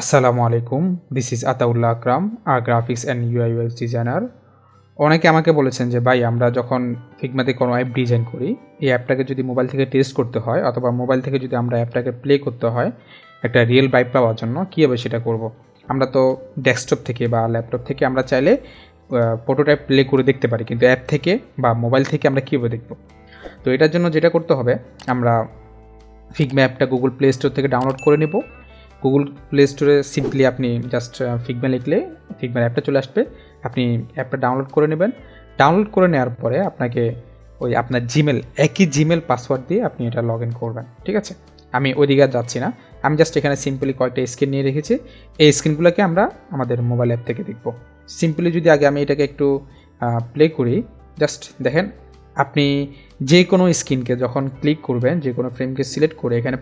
আসসালামু আলাইকুম this is Ataullah Akram, R graphics and UI UX designer অনেকে আমাকে বলেছেন যে, ভাই, আমরা যখন ফিগমাতে কোনো অ্যাপ ডিজাইন করি, এই অ্যাপটাকে যদি মোবাইল থেকে টেস্ট করতে হয়, অথবা মোবাইল থেকে যদি আমরা অ্যাপটাকে প্লে করতে হয়, একটা রিয়েল বাইক পাওয়ার জন্য, কীভাবে সেটা করব। আমরা তো ডেস্কটপ থেকে বা ল্যাপটপ থেকে আমরা চাইলে ফটোটাইপ প্লে করে দেখতে পারি, কিন্তু অ্যাপ থেকে বা মোবাইল থেকে আমরা কীভাবে দেখব? তো এটার জন্য যেটা করতে হবে, আমরা ফিগমা অ্যাপটা গুগল প্লে স্টোর থেকে ডাউনলোড করে নেব। গুগল প্লে স্টোরে সিম্পলি আপনি জাস্ট ফিগমা লিখলে ফিগমার অ্যাপটা চলে আসবে। আপনি অ্যাপটা ডাউনলোড করে নেবেন। ডাউনলোড করে নেওয়ার পরে আপনাকে ওই আপনার জিমেল একই জিমেল পাসওয়ার্ড দিয়ে আপনি এটা লগ ইন করবেন। ঠিক আছে? আমি ওইদিকে আর যাচ্ছি না। আমি জাস্ট এখানে সিম্পলি কয়েকটা স্ক্রিন নিয়ে রেখেছি। এই স্ক্রিনগুলোকে আমরা আমাদের মোবাইল অ্যাপ থেকে দেখব। সিম্পলি যদি আগে আমি এটাকে একটু প্লে করি জাস্ট দেখেন, আপনি যে কোনো স্ক্রিনকে যখন ক্লিক করবেন যে কোনো ফ্রেমকে সিলেক্ট করে এখানে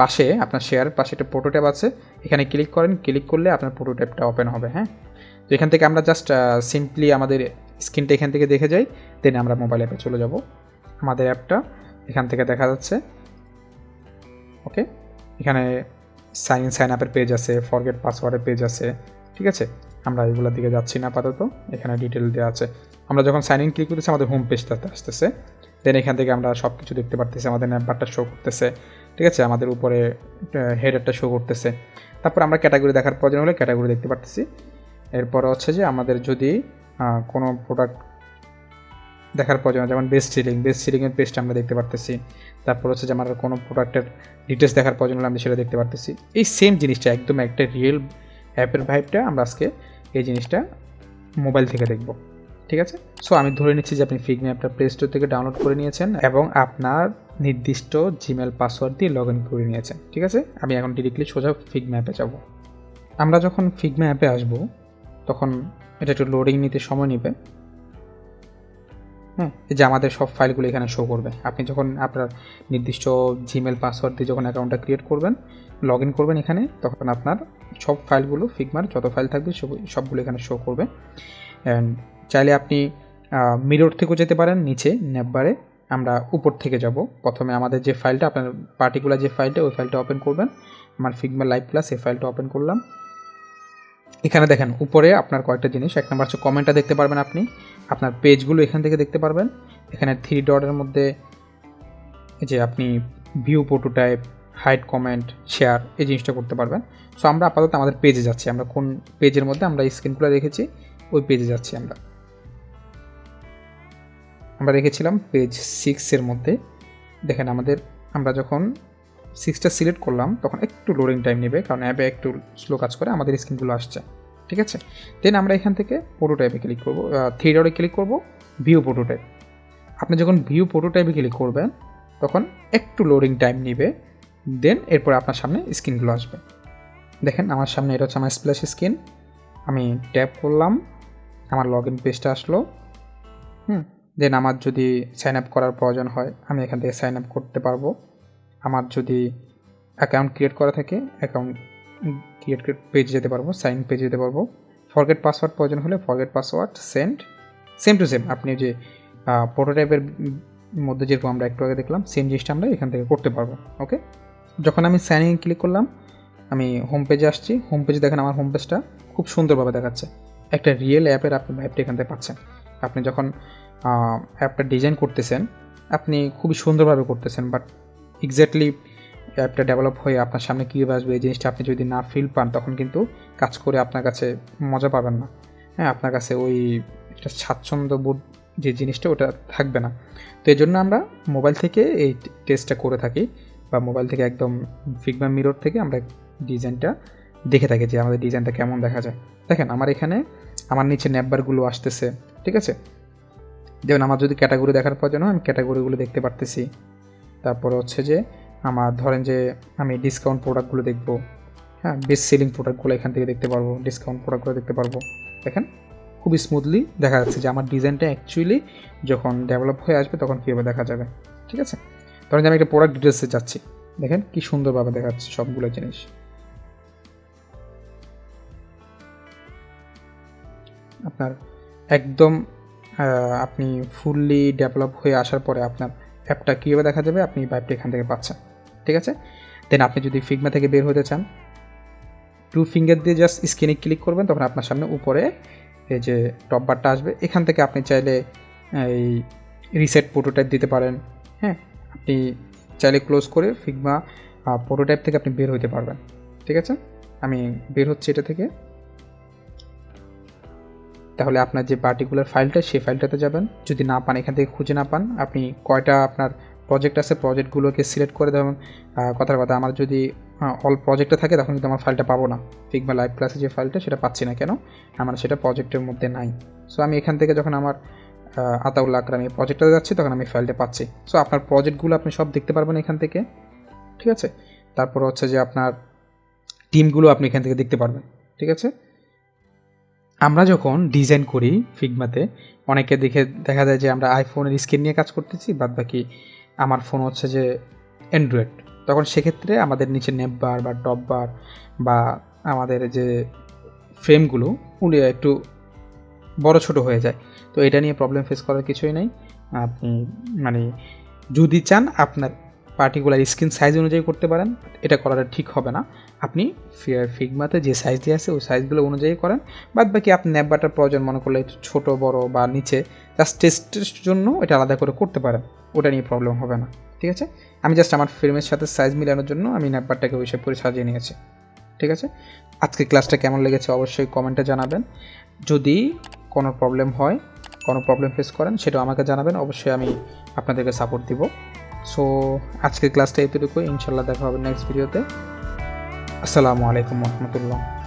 পাশে, আপনার শেয়ার পাশে একটা প্রোটোট্যাপ আছে। এখানে ক্লিক করেন ক্লিক করলে আপনার প্রোটোট্যাপটা ওপেন হবে হ্যাঁ? তো এখান থেকে আমরা জাস্ট সিম্পলি আমাদের স্ক্রিনটা এখান থেকে দেখে যাই দেন আমরা মোবাইল অ্যাপে চলে যাব। আমাদের অ্যাপটা এখান থেকে দেখা যাচ্ছে। ওকে এখানে সাইন সাইন আপের পেজ আছে ফরগেট পাসওয়ার্ডের পেজ আছে, ঠিক আছে? আমরা এগুলোর দিকে যাচ্ছি না আপাতত। এখানে ডিটেল দেওয়া আছে। আমরা যখন সাইন ইন ক্লিক করতেছি আমাদের হোম পেজটাতে আসতেছে। দেন এখান থেকে আমরা সব কিছু দেখতে পারতেছি, আমাদের নাম্বারটা শো করতেছে। ঠিক আছে? আমাদের উপরে হেডারটা শো করতেছে। তারপর আমরা ক্যাটাগরি দেখার প্রয়োজন হলে ক্যাটাগরি দেখতে পারতেছি। এরপর হচ্ছে যে আমাদের যদি কোনো প্রোডাক্ট দেখার প্রয়োজন যেমন বেস্ট সিলিং বেস্ট সিলিংয়ের পেজটা আমরা দেখতে পারতেছি। তারপর হচ্ছে যে আমার কোনো প্রোডাক্টের ডিটেলস দেখার প্রয়োজন হলে আমি সেটা দেখতে পারতেছি। এই সেম জিনিসটা, একদম একটা রিয়েল অ্যাপের ভাইবটা আমরা আজকে এই জিনিসটা মোবাইল থেকে দেখব। ঠিক আছে? সো আমি ধরে নিচ্ছি যে আপনি ফিগমি অ্যাপটা প্লে স্টোর থেকে ডাউনলোড করে নিয়েছেন এবং আপনার নির্দিষ্ট জিমেল পাসওয়ার্ড দিয়ে লগ ইন করে নিয়েছেন। ঠিক আছে? আমি এখন ডিরেক্টলি সোজা ফিগমা অ্যাপে যাব। আমরা যখন ফিগমা অ্যাপে আসব, তখন এটা একটু লোডিং নিতে সময় নেবে। হ্যাঁ যে আমাদের সব ফাইলগুলো এখানে শো করবে। আপনি যখন আপনার নির্দিষ্ট জিমেল পাসওয়ার্ড দিয়ে যখন অ্যাকাউন্টটা ক্রিয়েট করবেন লগ ইন করবেন এখানে, তখন আপনার সব ফাইলগুলো ফিগমার যত ফাইল থাকবে, সব, সবগুলো এখানে শো করবে। অ্যান্ড চাইলে আপনি মিরর থেকেও যেতে পারেন, নিচে নেববারে আমরা উপর থেকে যাব। প্রথমে আমাদের যে ফাইলটা, আপনার পার্টিকুলার যে ফাইলটা, ওই ফাইলটা ওপেন করবেন। আমার ফিগমা লাইভ প্লাস এই ফাইলটা ওপেন করলাম। এখানে দেখেন, উপরে আপনার কয়েকটা জিনিস, এক নম্বর হচ্ছে কমেন্টটা দেখতে পারবেন আপনি। আপনার পেজগুলো এখান থেকে দেখতে পারবেন। এখানে থ্রি ডটের মধ্যে যে আপনি view prototype hide comment share এই জিনিসটা করতে পারবেন। সো আমরা আপাতত আমাদের পেজে যাচ্ছি। আমরা কোন পেজের মধ্যে আমরা স্ক্রিনগুলো রেখেছি, ওই পেজে যাচ্ছি আমরা। আমরা রেখেছিলাম পেজ সিক্সের মধ্যে। দেখেন, আমাদের, আমরা যখন সিক্সটা সিলেক্ট করলাম, তখন একটু লোডিং টাইম নেবে, কারণ অ্যাপে একটু স্লো কাজ করে, আমাদের স্ক্রিনগুলো আসছে, ঠিক আছে? দেন আমরা এখান থেকে প্রোটোটাইপে ক্লিক করব থ্রি ডটে ক্লিক করব ভিউ প্রোটোটাইপ আপনি যখন ভিউ প্রোটোটাইপে ক্লিক করবেন, তখন একটু লোডিং টাইম নেবে দেন এরপর আপনার সামনে স্ক্রিনগুলো আসবে। দেখেন, আমার সামনে এটা হচ্ছে আমার স্প্ল্যাশ স্ক্রিন আমি ট্যাপ করলাম, আমার লগ ইন পেজটা আসলো, হুম? দেন আমার যদি সাইন আপ করার প্রয়োজন হয়, আমি এখান থেকে সাইন আপ করতে পারব। আমার যদি অ্যাকাউন্ট ক্রিয়েট করা থাকে অ্যাকাউন্ট ক্রিয়েট পেজে যেতে পারব সাইন পেজে যেতে পারব। ফরগেট পাসওয়ার্ড প্রয়োজন হলে forget password send same to same আপনি যে প্রোটোটাইপের মধ্যে যেরকম আমরা একটু আগে দেখলাম সেম জিনিসটা আমরা এখান থেকে করতে পারব ওকে যখন আমি সাইন ইন ক্লিক করলাম, আমি হোম পেজে আসছি। হোম পেজে দেখেন আমার হোম পেজটা খুব সুন্দরভাবে দেখাচ্ছে। একটা রিয়েল অ্যাপের আপনি ভাইবটা এখান থেকে পাচ্ছেন। আপনি যখন অ্যাপটা ডিজাইন করতেছেন, আপনি খুবই সুন্দরভাবে করতেছেন বাট এক্স্যাক্টলি অ্যাপটা ডেভেলপ হয়ে আপনার সামনে কীভাবে আসবে, এই জিনিসটা আপনি যদি না ফিল পান, তখন কিন্তু কাজ করে আপনার কাছে মজা পাবেন না। হ্যাঁ আপনার কাছে ওই একটা স্বাচ্ছন্দ্য বোধ যে জিনিসটা, ওটা থাকবে না। তো এই জন্য আমরা মোবাইল থেকে এই টেস্টটা করে থাকি বা মোবাইল থেকে একদম ফিগমা মিরর থেকে আমরা ডিজাইনটা দেখে থাকি যে আমাদের ডিজাইনটা কেমন দেখা যায়। দেখেন, আমার এখানে আমার নিচে ন্যাববারগুলো আসতেছে, ঠিক আছে? যেমন আমার যদি ক্যাটাগরি দেখার প্রয়োজন হয়, আমি ক্যাটাগরিগুলো দেখতে পারতেছি। তারপর হচ্ছে যে আমার ধরেন যে আমি ডিসকাউন্ট প্রোডাক্টগুলো দেখব হ্যাঁ বেস্ট সেলিং প্রোডাক্টগুলো এখান থেকে দেখতে পারব ডিসকাউন্ট প্রোডাক্টগুলো দেখতে পারব। দেখেন, খুবই স্মুথলি দেখা যাচ্ছে যে আমার ডিজাইনটা অ্যাকচুয়ালি যখন ডেভেলপ হয়ে আসবে তখন কীভাবে দেখা যাবে, ঠিক আছে? ধরেন যে আমি একটা প্রোডাক্ট ডিটেলসে যাচ্ছি, দেখেন কি সুন্দরভাবে দেখাচ্ছে সবগুলো জিনিস। আপনার একদম আপনি ফুললি ডেভেলপ হয়ে আসার পরে আপনার অ্যাপটা কীভাবে দেখা যাবে? আপনি ভাইবটা এখান থেকে পাচ্ছেন। ঠিক আছে? দেন আপনি যদি ফিগমা থেকে বের হতে চান টু ফিঙ্গার দিয়ে জাস্ট স্ক্রিনে ক্লিক করবেন, তখন আপনার সামনে উপরে এই যে টপ বারটা আসবে। এখান থেকে আপনি চাইলে এই রিসেট প্রোটোটাইপ দিতে পারেন। হ্যাঁ? আপনি চাইলে ক্লোজ করে ফিগমা প্রোটোটাইপ থেকে আপনি বের হতে পারবেন। ঠিক আছে? আমি বের হচ্ছি এটা থেকে। তাহলে আপনার যে পার্টিকুলার ফাইলটা সেই ফাইলটাতে যাবেন। যদি না পান এখান থেকে খুঁজে না পান আপনি কয়টা আপনার প্রজেক্ট আছে প্রজেক্টগুলোকে সিলেক্ট করে দেবেন। কথার কথা আমার যদি অল প্রজেক্টে থাকে তখন কিন্তু আমার ফাইলটা পাবো না। ফিগমা লাইভ ক্লাসে যে ফাইলটা সেটা পাচ্ছি না কেন? আমার সেটা প্রজেক্টের মধ্যে নাই। সো আমি এখান থেকে যখন আমার আহ, আতাউল্লাহ আকরাম এই প্রজেক্টটাতে যাচ্ছি তখন আমি ফাইলটা পাচ্ছি। সো আপনার প্রজেক্টগুলো আপনি সব দেখতে পারবেন এখান থেকে। ঠিক আছে? তারপর হচ্ছে যে আপনার টিমগুলো আপনি এখান থেকে দেখতে পারবেন। ঠিক আছে? আমরা যখন ডিজাইন করি ফিগমাতে অনেকে দেখে, দেখা যায় যে আমরা আইফোনের স্ক্রিন নিয়ে কাজ করতেছি বাদ বাকি আমার ফোন হচ্ছে যে অ্যান্ড্রয়েড তখন সেক্ষেত্রে আমাদের নিচে নেপ বার বা টপ বার বা আমাদের যে ফ্রেমগুলো উনি একটু বড় ছোট হয়ে যায়। তো এটা নিয়ে প্রবলেম ফেস করার কিছুই নেই। আপনি মানে যদি চান আপনার পার্টিকুলার স্ক্রিন সাইজ অনুযায়ী করতে পারেন, এটা করাটা ঠিক হবে না। আপনি ফিগমাতে যে সাইজ দিয়ে আছে, ওই সাইজগুলো অনুযায়ী করেন। বাদ বাকি আপনি ন্যাপবাটার প্রয়োজন মনে করলে ছোটো, বড় বা নিচে জাস্ট টেস্টের জন্য এটা আলাদা করে করতে পারেন। ওটা নিয়ে প্রবলেম হবে না, ঠিক আছে? আমি জাস্ট আমার ফিল্মের সাথে সাইজ মিলানোর জন্য আমি ন্যাপবারটাকে ওই করে সাজিয়ে নিয়েছি, ঠিক আছে? আজকে ক্লাসটা কেমন লেগেছে অবশ্যই কমেন্টে জানাবেন। যদি কোনো প্রবলেম হয়, কোনো প্রবলেম ফেস করেন, সেটাও আমাকে জানাবেন। অবশ্যই আমি আপনাদেরকে সাপোর্ট দিব। সো আজকের ক্লাসটা এতটুকু ইনশাল্লাহ দেখা হবে নেক্সট ভিডিওতে আসসালামু আলাইকুম রহমতুল্লাহ।